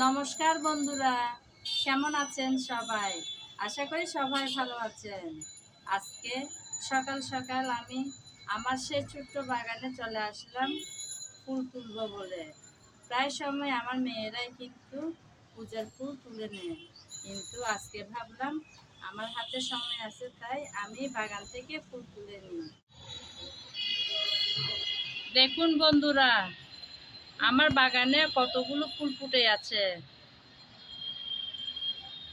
নমস্কার বন্ধুরা, কেমন আছেন সবাই? আশা করি সবাই ভালো আছেন। আজকে সকাল সকাল আমি আমার সেই ছোট্ট বাগানে চলে আসলাম ফুল তুলব বলে। প্রায় সময় আমার মেয়েরাই কিন্তু পূজার ফুল তুলে নেয়। কিন্তু আজকে ভাবলাম, আমার হাতে সময় আছে, তাই আমি বাগান থেকে ফুল তুলে নিই। দেখুন বন্ধুরা আমার বাগানে কতগুলো ফুল ফুটে আছে?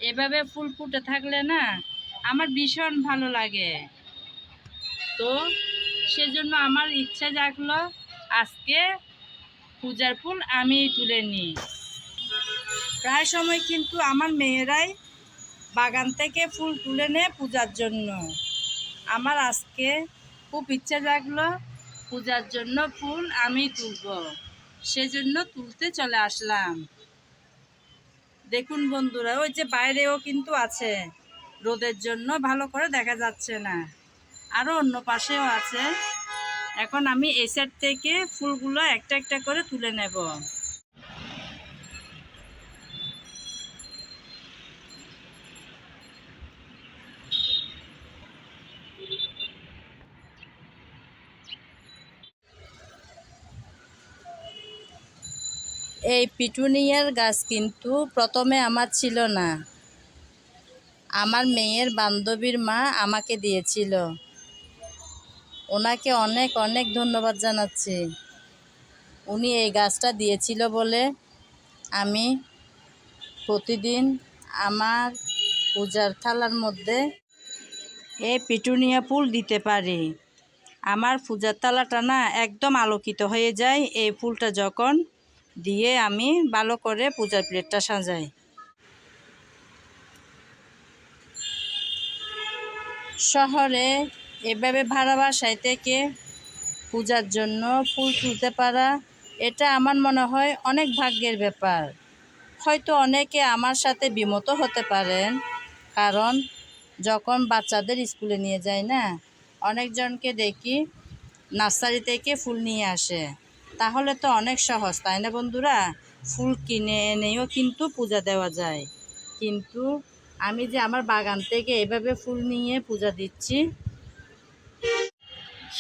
এভাবে ফুল ফুটে থাকলে না আমার ভীষণ ভালো লাগে। তো সেজন্য আমার ইচ্ছা জাগলো আজকে পূজার ফুল আমি তুলে নিই। প্রায় সময় কিন্তু আমার মেয়েরাই বাগান থেকে ফুল তুলে নেয় পূজার জন্য। আমার আজকে খুব ইচ্ছা জাগলো পূজার জন্য ফুল আমি তুলবো। সেজন্য তুলতে চলে আসলাম। দেখুন বন্ধুরা, ওই যে বাইরেও কিন্তু আছে। রোদের জন্য ভালো করে দেখা যাচ্ছে না। আরও অন্য পাশেও আছে। এখন আমি এই সাইড থেকে ফুলগুলো একটা একটা করে তুলে নেব। এই পিটুনিয়ার গাছ কিন্তু প্রথমে আমার ছিল না। আমার মেয়ের বান্ধবীর মা আমাকে দিয়েছিল। ওনাকে অনেক অনেক ধন্যবাদ জানাচ্ছি। উনি এই গাছটা দিয়েছিল বলে আমি প্রতিদিন আমার পূজার থালার মধ্যে এই পিটুনিয়া ফুল দিতে পারি। আমার পূজার থালাটা না একদম আলোকিত হয়ে যায়। এই ফুলটা যখন দিয়ে আমি ভালো করে পূজার প্লেটটা সাজাই। শহরে এভাবে ভাড়া বাসায় থেকে পূজার জন্য ফুল তুলতে পারা, এটা আমার মনে হয় অনেক ভাগ্যের ব্যাপার। হয়তো অনেকে আমার সাথে বিমত হতে পারেন, কারণ যখন বাচ্চাদের স্কুলে নিয়ে যায় না, অনেকজনকে দেখি নার্সারি থেকে ফুল নিয়ে আসে। তাহলে তো অনেক সহজ, তাই না বন্ধুরা? ফুল কিনে এনেও কিন্তু পূজা দেওয়া যায়। কিন্তু আমি যে আমার বাগান থেকে এভাবে ফুল নিয়ে পূজা দিচ্ছি,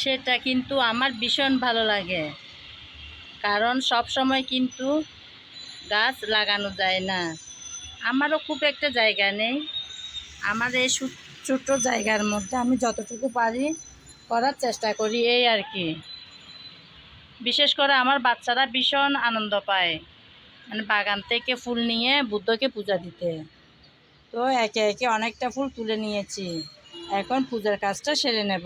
সেটা কিন্তু আমার ভীষণ ভালো লাগে। কারণ সব সময় কিন্তু গাছ লাগানো যায় না। আমারও খুব একটা জায়গা নেই। আমার এই ছোট্ট জায়গার মধ্যে আমি যতটুকু পারি করার চেষ্টা করি, এই আর কি। বিশেষ করে আমার বাচ্চারা ভীষণ আনন্দ পায়। মানে বাগান থেকে ফুল নিয়ে বুদ্ধকে পূজা দিতে। তো একে একে অনেকটা ফুল তুলে নিয়েছি। এখন পূজার কাজটা সেরে নেব।